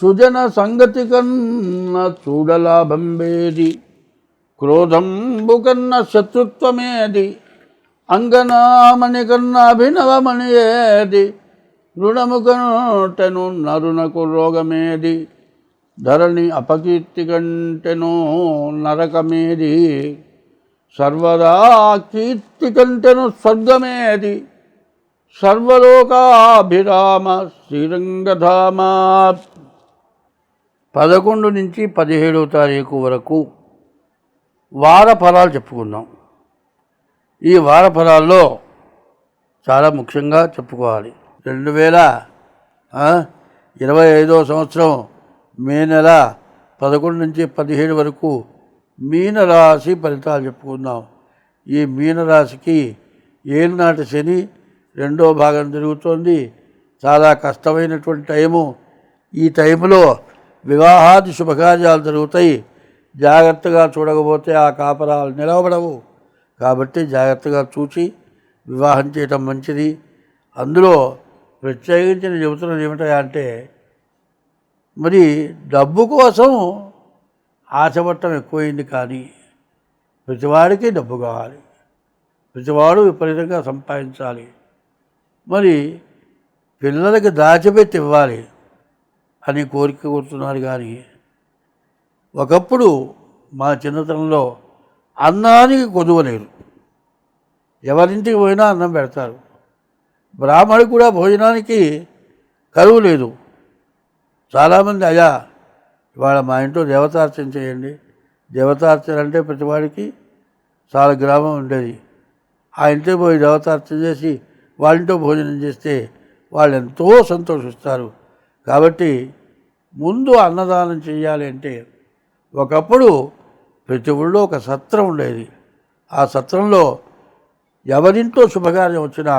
సుజన సంగతి కన్న చూడలాభంబేది క్రోధంబు కన్న శత్రుత్వమేది. అంగనామణి కన్న అభినవమణి ఏది. రుణము నరునకు రోగమేది. ధరణి అపకీర్తి కంటెను నరకమేది. సర్వదా కీర్తి కంటెను స్వర్గమేది. సర్వలోకాభిరామ శ్రీరంగధామ పదకొండు నుంచి పదిహేడవ తారీఖు వరకు వార ఫలాలు చెప్పుకుందాం. ఈ వార ఫలాల్లో చాలా ముఖ్యంగా చెప్పుకోవాలి. రెండు వేల ఇరవై ఐదో సంవత్సరం మే నెల పదకొండు నుంచి పదిహేడు వరకు మీనరాశి ఫలితాలు చెప్పుకుందాం. ఈ మీనరాశికి ఏలినాటి శని రెండో భాగం జరుగుతోంది. చాలా కష్టమైనటువంటి టైము. ఈ టైంలో వివాహాది శుభకార్యాలు జరుగుతాయి. జాగ్రత్తగా చూడకపోతే ఆ కాపరాలు నిలవబడవు. కాబట్టి జాగ్రత్తగా చూసి వివాహం చేయటం మంచిది. అందులో ప్రత్యేకించి నేను చెబుతున్నది ఏమిటా అంటే మరి డబ్బు కోసం ఆశపట్టం ఎక్కువైంది కానీ ప్రతివాడికి డబ్బు కావాలి. ప్రతివాడు విపరీతంగా సంపాదించాలి. మరి పిల్లలకి దాచిపెట్టి ఇవ్వాలి. అని కోరిక కోరుతున్నారు కానీ ఒకప్పుడు మా చిన్నతనంలో అన్నానికి కొదువలేరు ఎవరింటికి పోయినా అన్నం పెడతారు. బ్రాహ్మడు కూడా భోజనానికి కరువు లేదు. చాలామంది అయ్యా ఇవాళ మా ఇంట్లో దేవతార్చన చేయండి. దేవతార్చన అంటే ప్రతివాడికి చాలా గ్రామం ఉండేది. ఆ ఇంటికి పోయి దేవతార్చన చేసి వాళ్ళ ఇంట్లో భోజనం చేస్తే వాళ్ళు ఎంతో సంతోషిస్తారు. కాబట్టి ముందు అన్నదానం చేయాలి అంటే ఒకప్పుడు ప్రతి ఊళ్ళో ఒక సత్రం ఉండేది. ఆ సత్రంలో ఎవరింట్లో శుభకార్యం వచ్చినా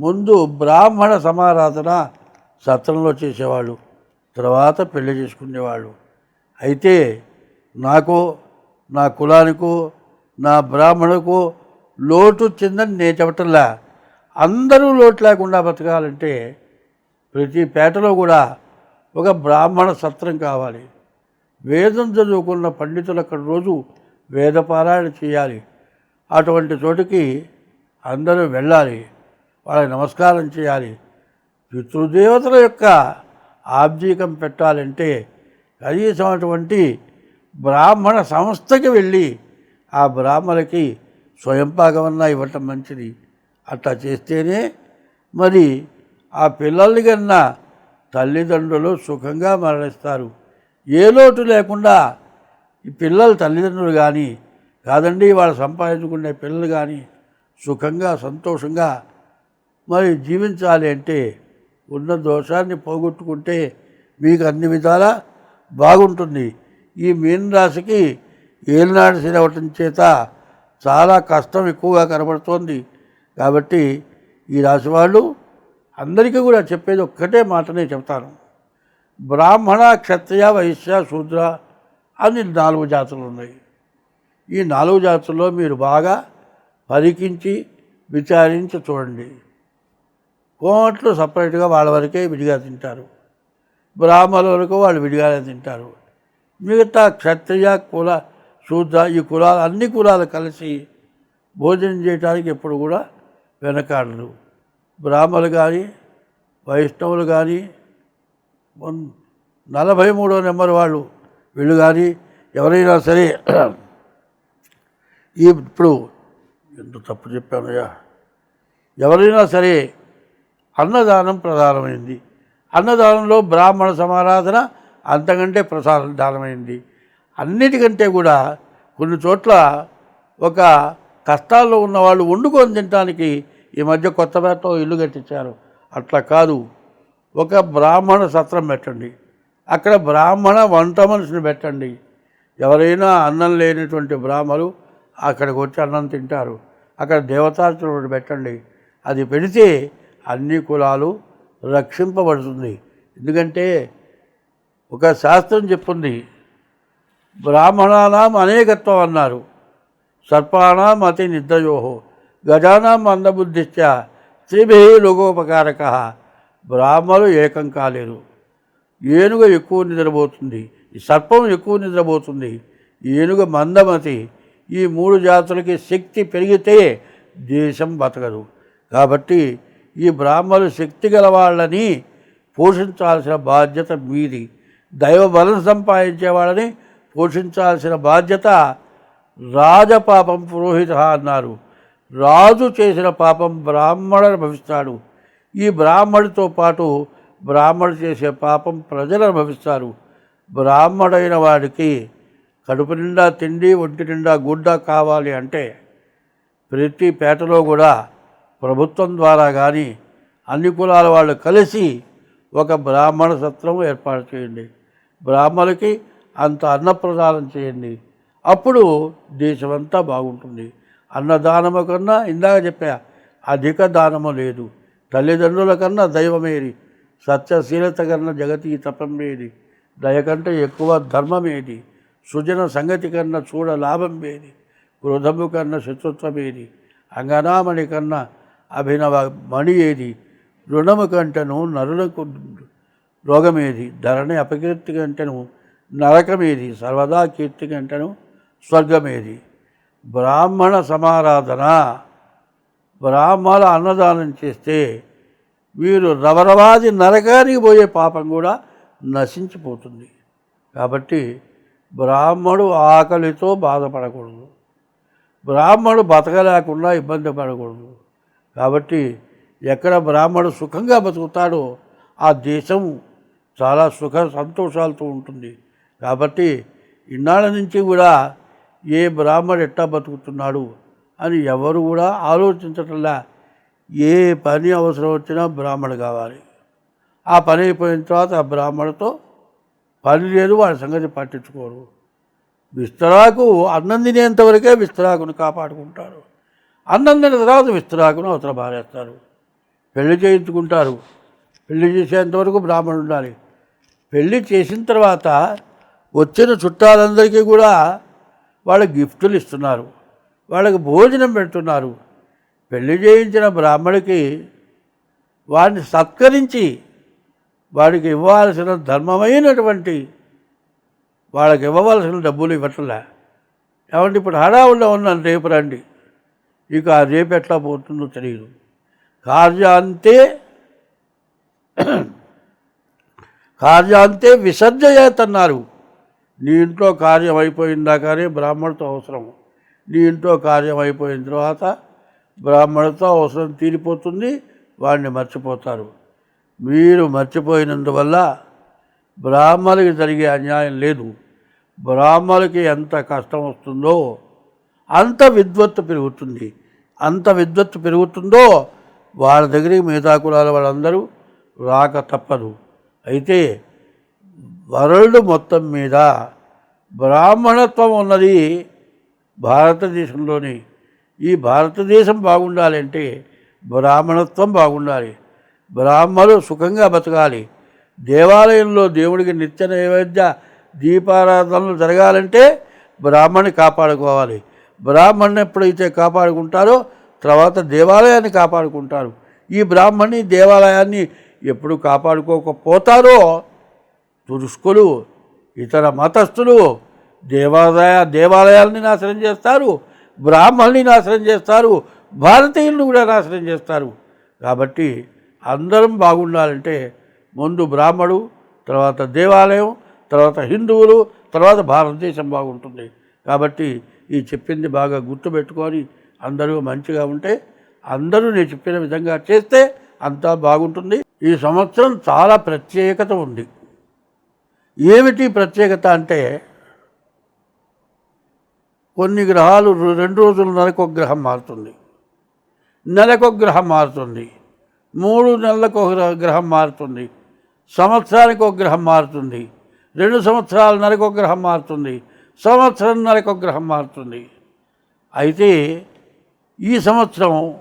ముందు బ్రాహ్మణ సమారాధన సత్రంలో చేసేవాళ్ళు. తర్వాత పెళ్ళి చేసుకునేవాళ్ళు. అయితే నాకు నా కులానికో నా బ్రాహ్మణుకో లోటు చెందని నేను చెప్పటంలా అందరూ లోటు లేకుండా బతకాలంటే ప్రతి పేటలో కూడా ఒక బ్రాహ్మణ సత్రం కావాలి. వేదం చదువుకున్న పండితులు అక్కడ రోజు వేదపారాయణ చేయాలి. అటువంటి చోటికి అందరూ వెళ్ళాలి. వాళ్ళకి నమస్కారం చేయాలి. పితృదేవతల యొక్క ఆబ్జీకం పెట్టాలంటే కనీసం అటువంటి బ్రాహ్మణ సంస్థకి వెళ్ళి ఆ బ్రాహ్మణకి స్వయంపాకమన్నా ఇవ్వటం మంచిది. అట్లా చేస్తేనే మరి ఆ పిల్లల్ని కన్నా తల్లిదండ్రులు సుఖంగా మరణిస్తారు. ఏ లోటు లేకుండా ఈ పిల్లల తల్లిదండ్రులు కానీ కాదండి వాళ్ళు సంపాదించుకునే పిల్లలు కానీ సుఖంగా సంతోషంగా మరి జీవించాలి అంటే ఉన్న దోషాన్ని పోగొట్టుకుంటే మీకు అన్ని విధాలా బాగుంటుంది. ఈ మీన రాశికి ఏలినాడు శని చేత చాలా కష్టం ఎక్కువగా కనబడుతోంది. కాబట్టి ఈ రాశి వాళ్ళు అందరికీ కూడా చెప్పేది ఒక్కటే మాటనే చెప్తాను. బ్రాహ్మణ క్షత్రియ వైశ్య శూద్ర అని నాలుగు జాతులు ఉన్నాయి. ఈ నాలుగు జాతుల్లో మీరు బాగా పరికించి విచారించి చూడండి. కోట్లు సపరేట్గా వాళ్ళ వరకే విడిగా తింటారు. బ్రాహ్మణుల వరకు వాళ్ళు విడిగానే తింటారు. మిగతా క్షత్రియ కుల శూద్ర ఈ కులాలు అన్ని కులాలు కలిసి భోజనం చేయడానికి ఎప్పుడు కూడా వెనకాడరు. బ్రాహ్మలు కానీ వైష్ణవులు కానీ నలభై మూడో నెంబర్ వాళ్ళు వీళ్ళు కానీ ఎవరైనా సరే ఈ ఇప్పుడు ఎంత తప్పు చెప్పానయ్యా? ఎవరైనా సరే అన్నదానం ప్రధానమైంది. అన్నదానంలో బ్రాహ్మణ సమారాధన అంతకంటే ప్రసాద దానమైంది అన్నిటికంటే కూడా కొన్ని చోట్ల ఒక కష్టాల్లో ఉన్న వాళ్ళు వండుకొని తినడానికి ఈ మధ్య కొత్తపేటలో ఇల్లు కట్టించారు. అట్లా కాదు. ఒక బ్రాహ్మణ సత్రం పెట్టండి. అక్కడ బ్రాహ్మణ వంట మనిషిని పెట్టండి. ఎవరైనా అన్నం లేనటువంటి బ్రాహ్మలు అక్కడికి వచ్చి అన్నం తింటారు. అక్కడ దేవతార్చన పెట్టండి. అది పెడితే అన్ని కులాలు రక్షింపబడుతుంది. ఎందుకంటే ఒక శాస్త్రం చెప్పుంది బ్రాహ్మణానాం అనేకత్వం అన్నారు. సర్పాణం అతి నిద్రయోహో. గజానా అందబుద్ధిశ్చ త్రిభి లోకోపకారక. బ్రాహ్మలు ఏకం కాలేరు. ఏనుగ ఎక్కువ నిద్రపోతుంది. ఈ సర్పం ఎక్కువ నిద్రపోతుంది. ఏనుగ మందమతి. ఈ మూడు జాతులకి శక్తి పెరిగితే దేశం బతకదు. కాబట్టి ఈ బ్రాహ్మలు శక్తి గలవాళ్ళని పోషించాల్సిన బాధ్యత మీది. దైవ బలం సంపాదించే వాళ్ళని పోషించాల్సిన బాధ్యత రాజపాపం పురోహిత అన్నారు. రాజు చేసిన పాపం బ్రాహ్మణుడు భవిస్తాడు ఈ బ్రాహ్మడితో పాటు బ్రాహ్మడు చేసే పాపం ప్రజలు అనుభవిస్తారు. బ్రాహ్మడైన వాడికి కడుపు నిండా తిండి ఒంటి నిండా గుడ్డ కావాలి అంటే ప్రతి పేటలో కూడా ప్రభుత్వం ద్వారా కానీ అన్ని కులాల వాళ్ళు కలిసి ఒక బ్రాహ్మణ సత్రం ఏర్పాటు చేయండి. బ్రాహ్మణులకి అంత అన్నప్రదానం చేయండి. అప్పుడు దేశమంతా బాగుంటుంది. అన్నదానము కన్నా ఇందాక చెప్పా అధిక దానము లేదు. తల్లిదండ్రుల కన్నా దైవమేది. సత్యశీలత కన్నా జగతి తపమేది దయ కంటే ఎక్కువ ధర్మమేది. సృజన సంగతి కన్నా చూడ లాభం ఏది క్రోధము కన్నా శత్రుత్వమేది. అంగనామణి కన్నా అభినవ మణి ఏది? రుణము కంటను నరులకు రోగమేది. ధరణి అపకీర్తి కంటను నరకమేది. సర్వదా కీర్తి కంటను స్వర్గమేది. బ్రాహ్మణ సమారాధన బ్రాహ్మణ అన్నదానం చేస్తే వీరు రవరవాది నరకానికి పోయే పాపం కూడా నశించిపోతుంది. కాబట్టి బ్రాహ్మడు ఆకలితో బాధపడకూడదు. బ్రాహ్మడు బతకలేకుండా ఇబ్బంది పడకూడదు. కాబట్టి ఎక్కడ బ్రాహ్మడు సుఖంగా బతుకుతాడో ఆ దేశం చాలా సుఖ సంతోషాలతో ఉంటుంది. కాబట్టి ఇన్నాళ్ళ నుంచి కూడా ఏ బ్రాహ్మడు ఎట్టా బతుకుతున్నాడు అని ఎవరు కూడా ఆలోచించటంలా. ఏ పని అవసరం వచ్చినా బ్రాహ్మడు కావాలి. ఆ పని అయిపోయిన తర్వాత ఆ బ్రాహ్మణుతో పని లేదు వాడి సంగతి పట్టించుకోరు. విస్తరాకు అన్నం తినేంతవరకే విస్తరాకును కాపాడుకుంటారు. అన్నం తిన్న తర్వాత విస్తరాకును అవతల బారేస్తారు పెళ్ళి చేయించుకుంటారు. పెళ్ళి చేసేంతవరకు బ్రాహ్మణుడు ఉండాలి. పెళ్ళి చేసిన తర్వాత వచ్చిన చుట్టాలందరికీ కూడా వాళ్ళకి గిఫ్టులు ఇస్తున్నారు. వాళ్ళకి భోజనం పెడుతున్నారు. పెళ్ళి చేయించిన బ్రాహ్మడికి వాడిని సత్కరించి వాడికి ఇవ్వాల్సిన ధర్మమైనటువంటి వాళ్ళకి ఇవ్వవలసిన డబ్బులు ఇవ్వట్లే. ఏమంటే ఇప్పుడు హడావుల్లో ఉన్నాను రేపు రండి. ఇక ఆ రేపు ఎట్లా పోతుందో తెలియదు. కార్యాంతే కార్యాంతే విసర్జయేతన్నారు. నీ ఇంట్లో కార్యం అయిపోయిందా కానీ బ్రాహ్మణతో అవసరం. నీ ఇంట్లో కార్యం అయిపోయిన తర్వాత బ్రాహ్మణుతో అవసరం తీరిపోతుంది వాడిని మర్చిపోతారు. మీరు మర్చిపోయినందువల్ల బ్రాహ్మణులకి జరిగే అన్యాయం లేదు. బ్రాహ్మణులకి ఎంత కష్టం వస్తుందో అంత విద్వత్తు పెరుగుతుంది. అంత విద్వత్తు పెరుగుతుందో వాళ్ళ దగ్గరికి మిగతా కులాల వాళ్ళందరూ రాక తప్పదు. అయితే వరల్డ్ మొత్తం మీద బ్రాహ్మణత్వం ఉన్నది భారతదేశంలోని. ఈ భారతదేశం బాగుండాలంటే బ్రాహ్మణత్వం బాగుండాలి. బ్రాహ్మలు సుఖంగా బతకాలి. దేవాలయంలో దేవుడికి నిత్య నైవేద్య దీపారాధనలు జరగాలంటే బ్రాహ్మణ్ణి కాపాడుకోవాలి. బ్రాహ్మణ్ణి ఎప్పుడైతే కాపాడుకుంటారో తర్వాత దేవాలయాన్ని కాపాడుకుంటారు. ఈ బ్రాహ్మణ్ణి దేవాలయాన్ని ఎప్పుడు కాపాడుకోకపోతారో తురుష్కులు ఇతర మతస్థులు దేవాలయ దేవాలయాల్ని నాశనం చేస్తారు బ్రాహ్మణుల్ని నాశనం చేస్తారు భారతీయులను కూడా నాశనం చేస్తారు. కాబట్టి అందరం బాగుండాలంటే ముందు బ్రాహ్మడు తర్వాత దేవాలయం తర్వాత హిందువులు తర్వాత భారతదేశం బాగుంటుంది. కాబట్టి ఈ చెప్పింది బాగా గుర్తుపెట్టుకొని అందరూ మంచిగా ఉంటే అందరూ నేను చెప్పిన విధంగా చేస్తే అంతా బాగుంటుంది. ఈ సంవత్సరం చాలా ప్రత్యేకత ఉంది. ఏమిటి ప్రత్యేకత అంటే కొన్ని గ్రహాలు రెండు రోజులు నెలకొక గ్రహం మారుతుంది. నెలకు ఒక గ్రహం మారుతుంది. మూడు నెలలకు ఒక గ్రహ- గ్రహం మారుతుంది. సంవత్సరానికి ఒక గ్రహం మారుతుంది. రెండు సంవత్సరాల నెలకు ఒక గ్రహం మారుతుంది. సంవత్సరం నెలకు ఒక గ్రహం మారుతుంది. అయితే ఈ సంవత్సరం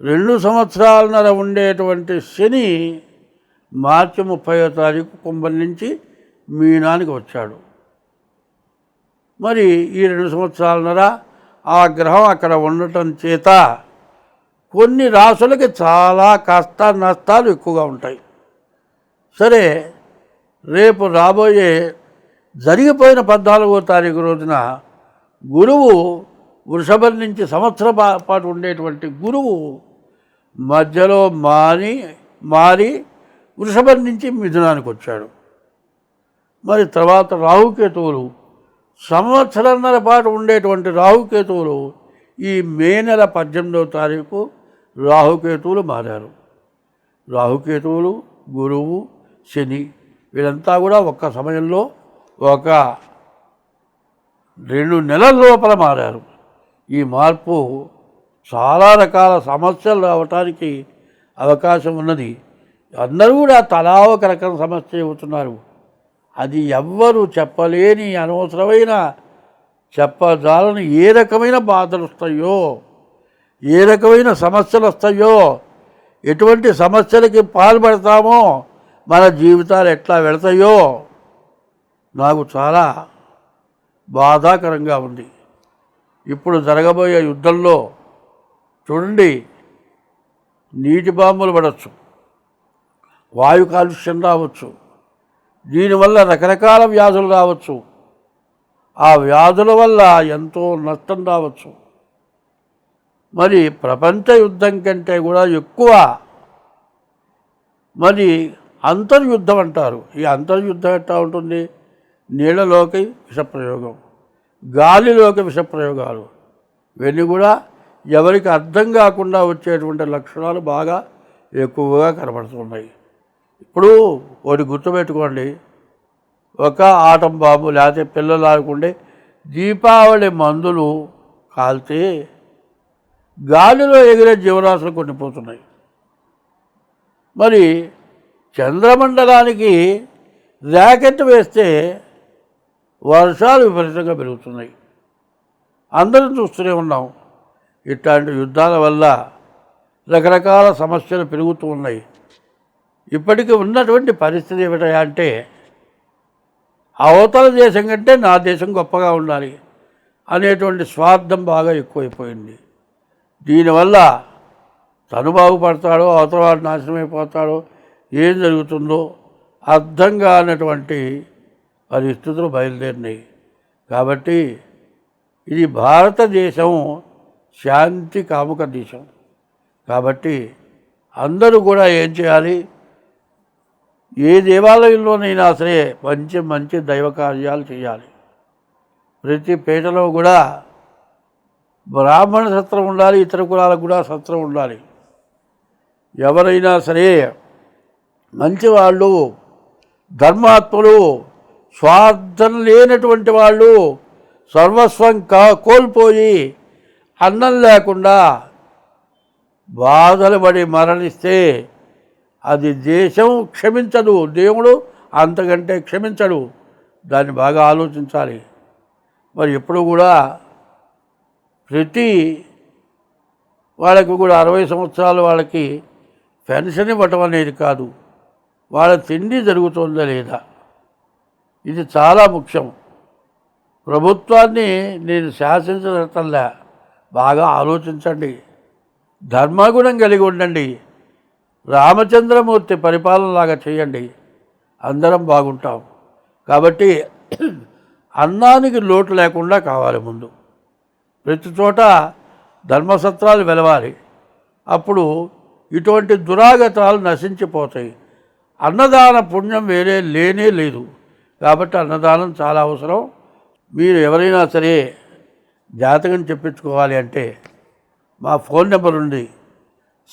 రెండు సంవత్సరాలన్నర ఉండేటువంటి శని మార్చి ముప్పైవ తారీఖు కుంభం నుంచి మీనానికి వచ్చాడు. మరి ఈ రెండు సంవత్సరాలన్నర ఆ గ్రహం అక్కడ ఉండటం చేత కొన్ని రాసులకి చాలా కష్ట నష్టాలు ఎక్కువగా ఉంటాయి. సరే రేపు రాబోయే జరిగిపోయిన పద్నాలుగో తారీఖు రోజున గురువు వృషభం నుంచి సంవత్సర పాటు ఉండేటువంటి గురువు మధ్యలో మాని మారి వృషభం నుంచి మిథునానికి వచ్చాడు. మరి తర్వాత రాహుకేతువులు సంవత్సరంన్నర పాటు ఉండేటువంటి రాహుకేతువులు ఈ మే నెల పద్దెనిమిదవ తారీఖు రాహుకేతువులు మారారు. రాహుకేతువులు గురువు శని వీళ్ళంతా కూడా ఒక్క సమయంలో ఒక రెండు నెలల లోపల మారారు. ఈ మార్పు చాలా రకాల సమస్యలు రావటానికి అవకాశం ఉన్నది. అందరూ కూడా తలా ఒక రకం సమస్య చెబుతున్నారు అది ఎవ్వరు చెప్పలేని అనవసరమైన చెప్పజాలని ఏ రకమైన బాధలు వస్తాయో ఏ రకమైన సమస్యలు వస్తాయో ఎటువంటి సమస్యలకి పాల్పడతామో మన జీవితాలు ఎట్లా వెళతాయో నాకు చాలా బాధాకరంగా ఉంది. ఇప్పుడు జరగబోయే యుద్ధంలో చూడండి నీటి బాంబులు పడవచ్చు వాయు కాలుష్యం రావచ్చు దీనివల్ల రకరకాల వ్యాధులు రావచ్చు. ఆ వ్యాధుల వల్ల ఎంతో నష్టం రావచ్చు. మరి ప్రపంచ యుద్ధం కంటే కూడా ఎక్కువ మరి అంతర్యుద్ధం అంటారు. ఈ అంతర్యుద్ధం ఎట్లా ఉంటుంది? నీళ్ళలోకి విషప్రయోగం గాలిలోకి విషప్రయోగాలు. ఇవన్నీ కూడా ఎవరికి అర్థం కాకుండా వచ్చేటువంటి లక్షణాలు బాగా ఎక్కువగా కనబడుతున్నాయి. ఇప్పుడు ఒకటి గుర్తుపెట్టుకోండి. ఒక ఆటం బాంబు లేకపోతే పిల్లలు ఆడుకుంటే దీపావళి మందులు కాల్తే గాలిలో ఎగిరే జీవరాశులు కొన్ని పోతున్నాయి మరి చంద్రమండలానికి ర్యాకెట్ వేస్తే వర్షాలు విపరీతంగా పెరుగుతున్నాయి. అందరం చూస్తూనే ఉన్నాం. ఇట్లాంటి యుద్ధాల వల్ల రకరకాల సమస్యలు పెరుగుతూ ఉన్నాయి. ఇప్పటికీ ఉన్నటువంటి పరిస్థితి ఏమిటా అంటే అవతల దేశం కంటే నా దేశం గొప్పగా ఉండాలి అనేటువంటి స్వార్థం బాగా ఎక్కువైపోయింది. దీనివల్ల తను బాగుపడతాడో అవతల వాడు నాశనమైపోతాడో ఏం జరుగుతుందో అర్థం కానటువంటి పరిస్థితులు బయలుదేరినాయి. కాబట్టి ఇది భారతదేశం శాంతి కాముక దేశం. కాబట్టి అందరూ కూడా ఏం చేయాలి? ఏ దేవాలయంలోనైనా సరే మంచి మంచి దైవ కార్యాలు చేయాలి. ప్రతి పేటలో కూడా బ్రాహ్మణ సత్రం ఉండాలి ఇతర కులాలకు కూడా సత్రం ఉండాలి. ఎవరైనా సరే మంచివాళ్ళు ధర్మాత్ములు స్వార్థం లేనటువంటి వాళ్ళు సర్వస్వం కా కోల్పోయి అన్నం లేకుండా బాధలు పడి మరణిస్తే అది దేశం క్షమించదు. దేవుడు అంతకంటే క్షమించడు. దాన్ని బాగా ఆలోచించాలి. మరి ఎప్పుడు కూడా ప్రతి వాళ్ళకి కూడా అరవై సంవత్సరాలు వాళ్ళకి పెన్షన్ ఇవ్వటం అనేది కాదు. వాళ్ళ తిండి జరుగుతుందా లేదా? ఇది చాలా ముఖ్యం. ప్రభుత్వాన్ని నేను శాసించటంలా బాగా ఆలోచించండి. ధర్మగుణం కలిగి ఉండండి. రామచంద్రమూర్తి పరిపాలనలాగా చేయండి. అందరం బాగుంటాం. కాబట్టి అన్నానికి లోటు లేకుండా కావాలి ముందు. ప్రతి చోట ధర్మసత్రాలు వెలవాలి. అప్పుడు ఇటువంటి దురాగతాలు నశించిపోతాయి. అన్నదాన పుణ్యం వేరే లేనే లేదు. కాబట్టి అన్నదానం చాలా అవసరం. మీరు ఎవరైనా సరే జాతకం చెప్పించుకోవాలి అంటే మా ఫోన్ నెంబర్ ఉంది.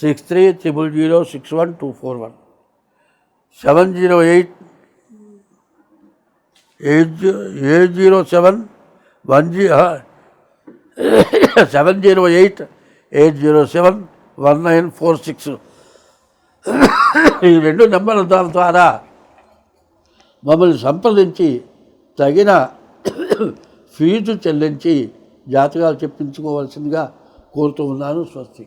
Six three triple zero six one two four one. Seven zero eight. Eight eight zero seven. One G seven zero eight eight zero seven one nine four six. ఈ రెండు నెంబర్ల దాని ద్వారా మమ్మల్ని సంప్రదించి తగిన ఫీజు చెల్లించి జాతకాలు చెప్పించుకోవాల్సిందిగా కోరుతూ ఉన్నాను స్వస్తి.